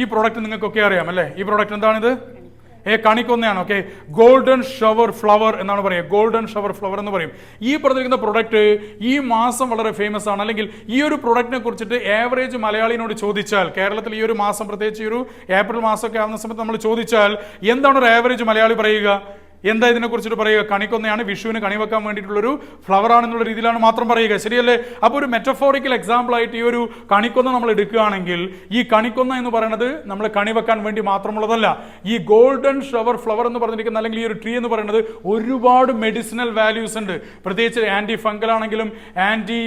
ഈ പ്രോഡക്റ്റ് നിങ്ങൾക്കൊക്കെ അറിയാം അല്ലേ? ഈ പ്രോഡക്റ്റ് എന്താണിത്? ഏ കണിക്കൊന്നയാണ് ഓക്കെ ഗോൾഡൻ ഷവർ ഫ്ലവർ എന്നാണ് പറയുക. ഗോൾഡൻ ഷവർ ഫ്ലവർ എന്ന് പറയും. ഈ പറഞ്ഞിരിക്കുന്ന പ്രൊഡക്റ്റ് ഈ മാസം വളരെ ഫേമസ് ആണ്. അല്ലെങ്കിൽ ഈ ഒരു പ്രൊഡക്റ്റിനെ കുറിച്ചിട്ട് ആവറേജ് മലയാളിനോട് ചോദിച്ചാൽ കേരളത്തിൽ ഈ ഒരു മാസം പ്രത്യേകിച്ച് ഈ ഒരു ഏപ്രിൽ മാസമൊക്കെ ആവുന്ന സമയത്ത് നമ്മൾ ചോദിച്ചാൽ എന്താണ് ഒരു ആവറേജ് മലയാളി പറയുക? എന്താ ഇതിനെ കുറിച്ചിട്ട് പറയുക? കണിക്കൊന്നയാണ് വിഷുവിന് കണി വെക്കാൻ വേണ്ടിയിട്ടുള്ളൊരു ഫ്ലവർ ആണെന്നുള്ള രീതിയിലാണ് മാത്രം പറയുക. ശരിയല്ലേ? അപ്പോൾ ഒരു മെറ്റഫോറിക്കൽ എക്സാമ്പിൾ ആയിട്ട് ഈ ഒരു കണിക്കൊന്ന നമ്മൾ എടുക്കുകയാണെങ്കിൽ ഈ കണിക്കൊന്ന എന്ന് പറയുന്നത് നമ്മൾ കണി വെക്കാൻ വേണ്ടി മാത്രമുള്ളതല്ല ഈ ഗോൾഡൻ ഷവർ ഫ്ലവർ എന്ന് പറഞ്ഞിരിക്കുന്ന അല്ലെങ്കിൽ ഈ ഒരു ട്രീ എന്ന് പറയുന്നത് ഒരുപാട് മെഡിസിനൽ വാല്യൂസ് ഉണ്ട്. പ്രത്യേകിച്ച് ആന്റി ഫംഗൽ ആണെങ്കിലും ആന്റി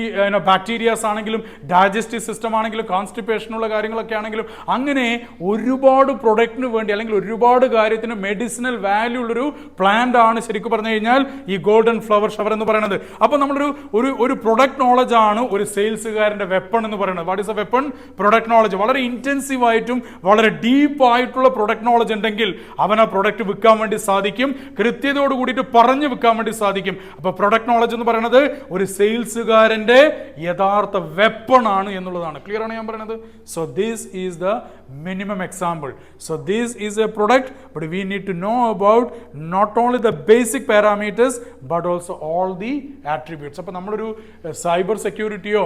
ബാക്ടീരിയാസ് ആണെങ്കിലും ഡൈജസ്റ്റീവ് സിസ്റ്റം ആണെങ്കിലും കോൺസ്റ്റിപ്പേഷനുള്ള കാര്യങ്ങളൊക്കെ ആണെങ്കിലും അങ്ങനെ ഒരുപാട് പ്രൊഡക്റ്റിന് വേണ്ടി അല്ലെങ്കിൽ ഒരുപാട് കാര്യത്തിന് മെഡിസിനൽ വാല്യൂ ഉള്ളൊരു പ്ലാന്റ് ആണ് ശരിക്കും പറഞ്ഞു കഴിഞ്ഞാൽ ഈ ഗോൾഡൻ ഫ്ലവർ ഷവർ എന്ന് പറയുന്നത്. അപ്പോൾ നമ്മളൊരു ഒരു ഒരു പ്രൊഡക്റ്റ് നോളജ് ആണ് ഒരു സെയിൽസുകാരന്റെ വെപ്പൺ എന്ന് പറയുന്നത്. What is a weapon product knowledge വളരെ ഇന്റൻസീവ് ആയിട്ടും വളരെ ഡീപ്പ് ആയിട്ടുള്ള പ്രൊഡക്റ്റ് നോളജ് ഉണ്ടെങ്കിൽ അവൻ ആ പ്രൊഡക്റ്റ് വിൽക്കാൻ വേണ്ടി സാധിക്കും. കൃത്യതയോട് കൂടിയിട്ട് പറഞ്ഞു വിൽക്കാൻ വേണ്ടി സാധിക്കും. അപ്പോൾ പ്രൊഡക്റ്റ് നോളജ് എന്ന് പറയുന്നത് ഒരു സെയിൽസുകാരന്റെ യഥാർത്ഥ വെപ്പൺ ആണ് എന്നുള്ളതാണ്. ക്ലിയർ ആണ് ഞാൻ പറയുന്നത്? So this is the minimum example so this is a product but we need to know about not only the basic parameters but also all the attributes അപ്പോൾ നമ്മളൊരു സൈബർ സെക്യൂരിറ്റിയോ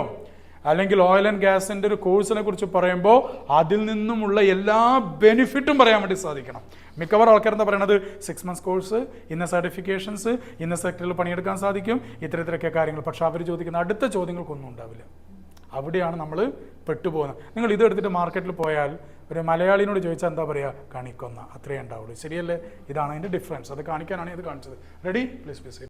അല്ലെങ്കിൽ ഓയിൽ ആൻഡ് ഗ്യാസിന്റെ ഒരു കോഴ്സിനെ കുറിച്ച് പറയുമ്പോൾ അതിൽ നിന്നുമുള്ള എല്ലാ ബെനിഫിറ്റും പറയാൻ വേണ്ടി സാധിക്കണം. മിക്കവാറും ആൾക്കാർ എന്താ പറയുന്നത് സിക്സ് മന്ത്സ് കോഴ്സ് ഇന്ന സർട്ടിഫിക്കേഷൻസ് ഇന്ന സെക്ടറിൽ പണിയെടുക്കാൻ സാധിക്കും ഇത്തരത്തിലൊക്കെ കാര്യങ്ങൾ. പക്ഷേ അവർ ചോദിക്കുന്ന അടുത്ത ചോദ്യങ്ങൾക്കൊന്നും ഉണ്ടാവില്ല. അവിടെയാണ് നമ്മൾ പെട്ടുപോകുന്നത്. നിങ്ങൾ ഇത് എടുത്തിട്ട് മാർക്കറ്റിൽ പോയാൽ ഒരു മലയാളിനോട് ചോദിച്ചാൽ എന്താ പറയുക കണിക്കൊന്ന. അത്രയേ ഉണ്ടാവുള്ളൂ. ശരിയല്ലേ? ഇതാണ് അതിന്റെ ഡിഫറൻസ് അത് കാണിക്കാനാണ് ഇത് കാണിച്ചത്. Ready please please